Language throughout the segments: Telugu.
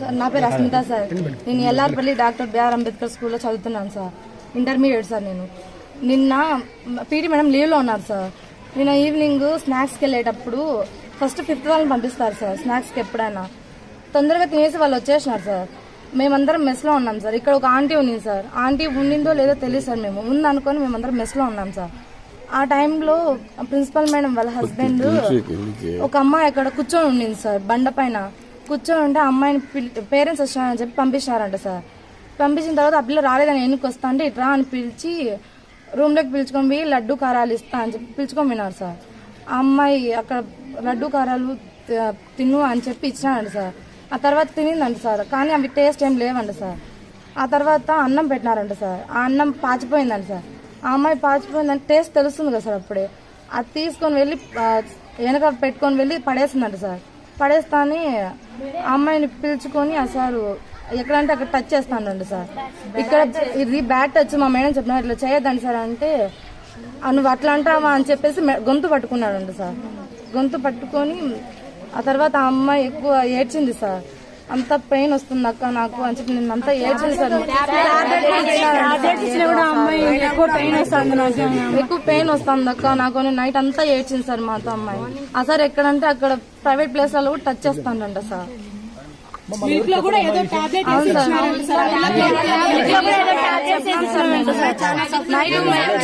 సార్ నా పేరు అస్మిత సార్. నేను ఎల్ఆర్పల్లి డాక్టర్ బిఆర్ అంబేద్కర్ స్కూల్లో చదువుతున్నాను సార్. ఇంటర్మీడియట్ సార్ నేను. నిన్న పీటీ మేడం లీవ్లో ఉన్నారు సార్. నిన్న ఈవినింగ్ స్నాక్స్కి వెళ్ళేటప్పుడు ఫస్ట్ ఫిఫ్త్ వాళ్ళని పంపిస్తారు సార్ స్నాక్స్కి ఎప్పుడైనా. తొందరగా తినేసి వాళ్ళు వచ్చేసినారు సార్. మేమందరం మెస్లో ఉన్నాం సార్. ఇక్కడ ఒక ఆంటీ ఉంది సార్. ఆంటీ ఉండిందో లేదో తెలియదు సార్ మేము. ఉందనుకొని మేమందరం మెస్లో ఉన్నాం సార్. ఆ టైంలో ప్రిన్సిపల్ మేడం వాళ్ళ హస్బెండ్ ఒక అమ్మాయి అక్కడ కూర్చొని ఉండింది సార్ బండ పైన. కూర్చొని ఉంటే అమ్మాయిని పేరెంట్స్ వచ్చారని చెప్పి పంపించారంట సార్. పంపించిన తర్వాత ఆ పిల్ల రాలేదని ఎందుకు వస్తా అంటే ఇట్రా అని పిలిచి రూమ్లోకి పిలుచుకొని పోయి లడ్డు కారాలు ఇస్తా అని చెప్పి పిలుచుకొని విన్నారు సార్. ఆ అమ్మాయి అక్కడ లడ్డు కారాలు తిను అని చెప్పి ఇచ్చినాడు సార్. ఆ తర్వాత తినిందంట సార్. కానీ అవి టేస్ట్ ఏం లేవంట సార్. ఆ తర్వాత అన్నం పెట్టినారంట సార్. ఆ అన్నం పాచిపోయిందంట సార్. ఆ అమ్మాయి పాచిపోయిందంటే టేస్ట్ తెలుస్తుంది కదా సార్ అప్పుడే. అది తీసుకొని వెళ్ళి వెనక పెట్టుకొని వెళ్ళి పడేసిందంట సార్. పడేస్తాని అమ్మాయిని పిలుచుకొని ఆ సారు ఎక్కడంటే అక్కడ టచ్ చేస్తానండి సార్. ఇక్కడ ఇది బ్యాట్ టచ్ మా మేడం చెప్పిన ఇట్లా చేయొద్దండి సార్ అంటే నువ్వు అట్లా అంటావా? అని చెప్పేసి గొంతు పట్టుకున్నాడు సార్. గొంతు పట్టుకొని ఆ తర్వాత ఆ అమ్మాయి ఎక్కువ ఏడ్చింది సార్. అంత పెయిన్ వస్తుంది అక్క నాకు అని చెప్పి నేను అంతా ఏడ్చింది సార్ ఎక్కువ పెయిన్ వస్తుంది అక్క నాకు నైట్ అంతా ఏడ్చింది సార్ మాతో అమ్మాయి. ఆ సార్ ఎక్కడంటే అక్కడ ప్రైవేట్ ప్లేస్లో కూడా టచ్ చేస్తాడంట సార్. మిల్క్లో కూడా ఏదో టాబ్లెట్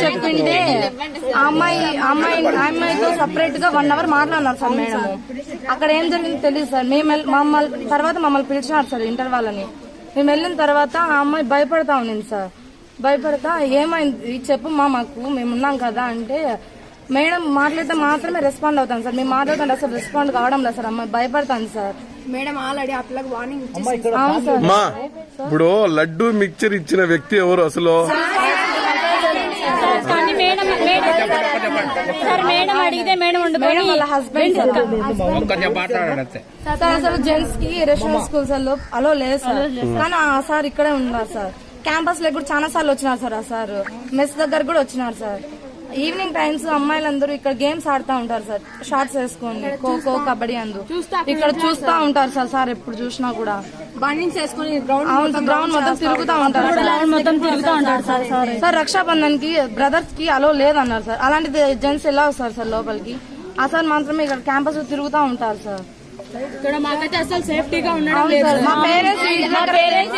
చెప్పింటే అమ్మాయి అమ్మాయి ఆ అమ్మాయితో సపరేట్గా వన్ అవర్ మాట్లాడినారు సార్ మేడం. అక్కడ ఏం జరిగిందో తెలియదు సార్. మేము మమ్మల్ని తర్వాత మమ్మల్ని పిలిచినారు సార్ ఇంటర్ వాళ్ళని మేము వెళ్ళిన తర్వాత ఆ అమ్మాయి భయపడతా ఉన్నింది సార్. భయపడతా ఏమైంది? చెప్పు మా మాకు మేము ఉన్నాం కదా అంటే మేడం మాట్లాడితే మాత్రమే రెస్పాండ్ అవుతాం సార్. మేము మాట్లాడుతుంటే అసలు రెస్పాండ్ కావడం లేదు సార్. అమ్మాయి భయపడతాను sir. Madam already warning sir. మా ఇప్పుడు లడ్డు మిక్చర్ ఇచ్చిన వ్యక్తి ఎవరు అసలు? కానీ మేడం మేడం సార్ మేడం అడిగితే మేడం వాళ్ళ హస్బెండ్ సార్. అసలు జెంట్స్కి రెస్టారెంట్ స్కూల్స్లో అలో లేదు సార్. కానీ ఆ సార్ ఇక్కడే ఉన్నారు సార్. క్యాంపస్లో కూడా చాలా సార్లు వచ్చినారు సార్ ఆ సార్. మెస్ దగ్గర కూడా వచ్చినారు సార్. ఈవినింగ్ టైమ్స్ అమ్మాయిలందరూ ఇక్కడ గేమ్స్ ఆడుతా ఉంటారు సార్. షార్ట్స్ వేసుకొని ఖోఖో కబడ్డీ అందు. ఇక్కడ చూస్తా. ఉంటారు సార్ సార్ ఎప్పుడు చూసినా కూడా. వేసుకుని గ్రౌండ్ గ్రౌండ్ మొత్తం తిరుగుతా ఉంటారు మొత్తం తిరుగుతూ ఉంటాడు సార్ సార్ రక్షాబంధన్కి బ్రదర్స్కి అలో లేదన్నారు సార్. అలాంటిది జెంట్స్ ఎలా వస్తారు సార్ లోపలికి. ఆ సార్ మాత్రమే ఇక్కడ క్యాంపస్ తిరుగుతా ఉంటారు సార్. ఇక్కడ మాకైతే అసలు సేఫ్టీగా ఉండడం మా పేరెంట్స్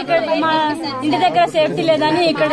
ఇంటి దగ్గర సేఫ్టీ లేదని ఇక్కడ